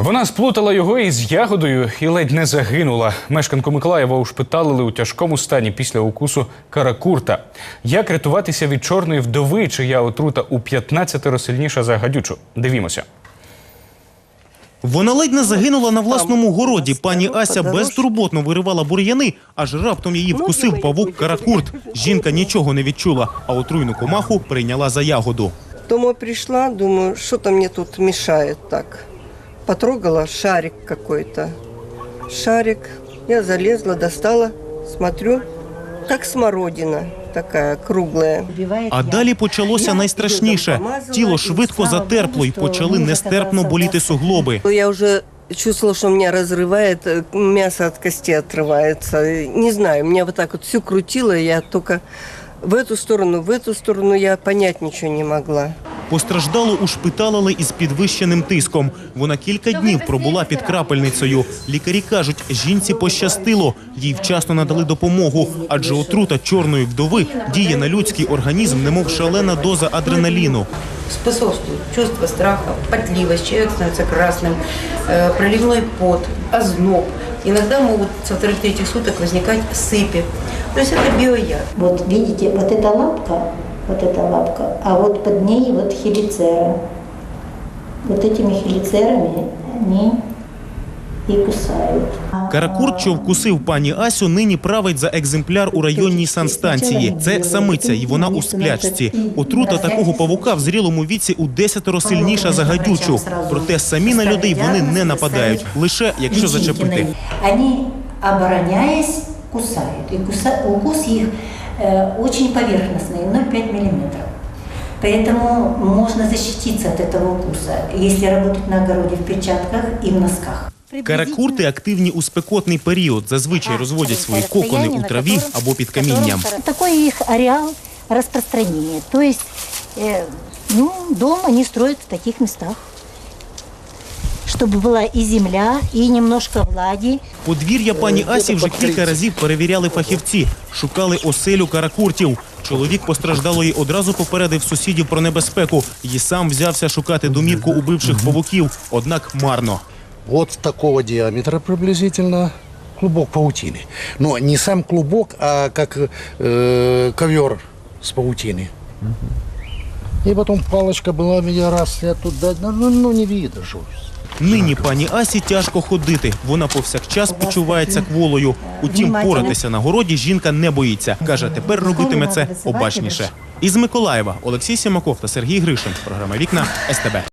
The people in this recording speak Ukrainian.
Вона сплутала його із ягодою і ледь не загинула. Мешканку Миколаєва ушпиталили у тяжкому стані після укусу каракурта. Як рятуватися від чорної вдови, чия отрута у 15 сильніша за гадючу? Дивімося. Вона ледь не загинула на власному городі. Пані Ася безтурботно виривала бур'яни, аж раптом її вкусив павук каракурт. Жінка нічого не відчула, а отруйну комаху прийняла за ягоду. Дома пришла, думаю, что-то мне тут мешает так Потрогала шарик какой-то. Шарик. Я залезла, достала, смотрю, как смородина такая круглая. А далі почалося найстрашніше. Тіло швидко затерпло і почали нестерпно боліти суглоби. Я уже чувствовала, что меня разрывает, э, мясо от кости отрывается. Не знаю, меня вот так вот все крутило, я только в эту сторону, в эту сторону я понять ничего не могла. Постраждалу ушпиталили із підвищеним тиском. Вона кілька днів пробула під крапельницею. Лікарі кажуть, жінці пощастило. Їй вчасно надали допомогу, адже отрута чорної вдови діє на людський організм, немов шалена доза адреналіну. способствует чувство страха, потливость, человек становится красным, э, проливной пот, озноб. Иногда могут со вторых-третьих суток возникать сыпи. То есть это биояд. Вот видите, вот эта лапка, вот эта лапка, а вот под ней вот хелицера. Вот этими хелицерами они и кусают. Каракурт, що вкусив пані Асю, нині править за екземпляр у районній санстанції. Це самиця, і вона у сплячці. Отрута такого павука в зрілому віці у десятеро сильніша за гадючу. Проте самі на людей вони не нападають, лише якщо зачепити. Они, обороняясь, кусают. И куса- укус их э, очень поверхностный, 0,5 миллиметров. Поэтому можно защититься от этого укуса, если работать на огороде в перчатках и в носках. Каракурти активні у спекотний період. Зазвичай розводять свої кокони у траві або під камінням. Такой их ареал распространения. То есть, э, ну, дом они строят в таких местах. Чтобы была и земля, и немножко влаги. Подвір'я пані Асі вже кілька разів перевіряли фахівці, шукали оселю каракуртів. Чоловік постраждалої одразу попередив сусідів про небезпеку і сам взявся шукати домівку убивших павуків, однак марно. Вот такого диаметра приблизительно клубок паутины. Но не сам клубок, а как э, ковер с паутины. И потом палочка была, я раз я туда, ну, ну не видно, что. Нині пані Асі тяжко ходити. Вона повсякчас почувається кволою. Утім, поратися на городі жінка не боїться. Каже, тепер робитиме це обачніше. Із Миколаєва Олексій Сімаков та Сергій Гришин. Програма Вікна СТБ.